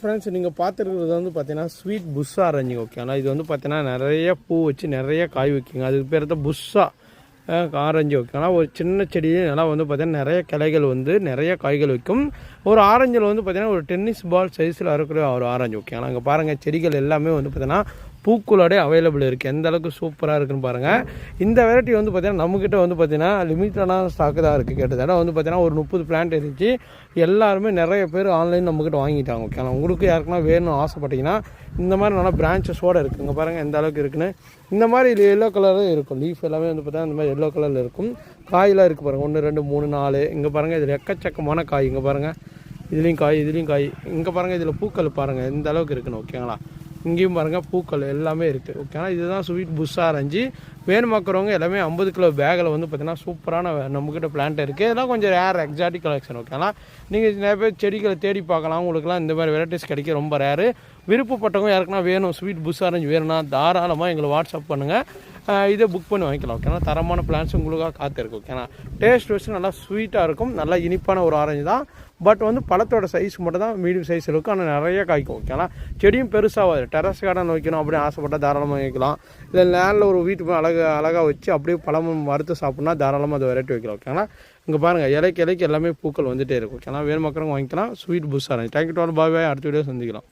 Friends நீங்கள் பார்த்துருக்கிறது வந்து பார்த்தீங்கன்னா ஸ்வீட் புஷ்ஷா ஆரஞ்சு ஓகேங்களா இது வந்து பார்த்தீங்கன்னா நிறைய பூ வச்சு நிறைய காய் வைக்கிங்க. அதுக்கு பேர் தான் புஷ்ஷா ஆரஞ்சு ஓகேங்களா ஒரு சின்ன செடியே நல்லா வந்து பார்த்தீங்கன்னா நிறைய கிளைகள் வந்து நிறைய காய்கள் வைக்கும். ஒரு ஆரஞ்சில் வந்து பார்த்தீங்கன்னா ஒரு டென்னிஸ் பால் சைஸில் இருக்கிற ஒரு ஆரஞ்சு ஓகேங்களா அங்கே பாருங்கள் செடிகள் எல்லாமே வந்து பார்த்தீங்கன்னா பூக்களோடய அவைலபிள் இருக்குது எந்த அளவுக்கு சூப்பராக இருக்குன்னு பாருங்கள் இந்த வெரைட்டி வந்து பார்த்திங்கன்னா நம்மக்கிட்ட வந்து பார்த்தீங்கன்னா லிமிட்டடான ஸ்டாக்கு தான் இருக்குது கேட்டதால வந்து பார்த்தீங்கன்னா ஒரு முப்பது பிளான்ட் இருந்துச்சு. எல்லாருமே நிறைய பேர் ஆன்லைன் நம்மக்கிட்ட வாங்கிட்டாங்க ஓகேங்களா உங்களுக்கு யாருக்குன்னா வேணும்னு ஆசைப்பட்டீங்கன்னா இந்த மாதிரி நல்லா பிரான்ச்சஸோடு இருக்குங்க பாருங்கள் எந்த அளவுக்கு இருக்குன்னு. இந்த மாதிரி இது எல்லோ கலரும் இருக்கும். லீஃப் எல்லாமே வந்து பார்த்தீங்கன்னா இந்த மாதிரி எல்லோ கலரில் இருக்கும். காயெலாம் இருக்குது பாருங்கள் ஒன்று ரெண்டு மூணு நாலு. இங்கே பாருங்கள் இதில் எக்கச்சக்கமான காய். இங்கே பாருங்கள் இதுலேயும் காய் இதுலேயும் காய். இங்கே பாருங்கள் இதில் பூக்கள் பாருங்கள் எந்த அளவுக்கு இருக்குன்னு ஓகேங்களா இங்கேயும் பாருங்கள் பூக்கள் எல்லாமே இருக்குது ஓகேனா இதுதான் ஸ்வீட் புஷ்ஷா ஆரஞ்சு. வேணுமாக்குறவங்க எல்லாமே ஐம்பது கிலோ பேக்கில் வந்து பார்த்தீங்கன்னா சூப்பரான நம்மக்கிட்ட பிளான்ட் இருக்குது இதெல்லாம் கொஞ்சம் ரேர் எக்ஸாட்டிக் கலெக்ஷன் ஓகேங்களா நீங்கள் நிறைய பேர் செடிகளை தேடி பார்க்கலாம். உங்களுக்குலாம் இந்த மாதிரி வெரைட்டிஸ் கிடைக்க ரொம்ப ரேரு விருப்பப்பட்டவங்க யாருக்குன்னா வேணும் ஸ்வீட் புஷ் ஆரஞ்சு வேணும்னா தாராளமாக எங்களை வாட்ஸ்அப் பண்ணுங்கள் இதை புக் பண்ணி வாங்கிக்கலாம் ஓகேனா தரமான பிளான்ஸ் உங்களுக்காக காத்திருக்கு ஓகேனா டேஸ்ட் வச்சு நல்லா ஸ்வீட்டாக இருக்கும் நல்லா இனிப்பான ஒரு ஆரஞ்சு தான். பட் வந்து பழத்தோட சைஸ் மட்டும் தான் மீடியம் சைஸ் இருக்கும். ஆனால் நிறைய காய்க்கும் ஓகேனா செடியும் பெருசாகாது டெரஸ் கார்டன் வைக்கணும் அப்படின்னு ஆசைப்பட்டால் தாராளமாக வைக்கலாம் இல்லை லேண்டில் ஒரு வீட்டு அழகு அழகாக வச்சு அப்படியே பழமும் வறுத்து சாப்பிட்னா தாராளமாக அதை வெரைட்டி வைக்கலாம் ஓகேங்களா இங்கே பாருங்கள் இலைக்கு இலைக்கு எல்லாமே பூக்கள் வந்துகிட்டே இருக்கும் ஓகேங்களா வேறு மக்களும் வாங்கிக்கலாம். ஸ்வீட் புஷ் orange thank you to all bye அடுத்த வீடியோ சந்திக்கலாம்.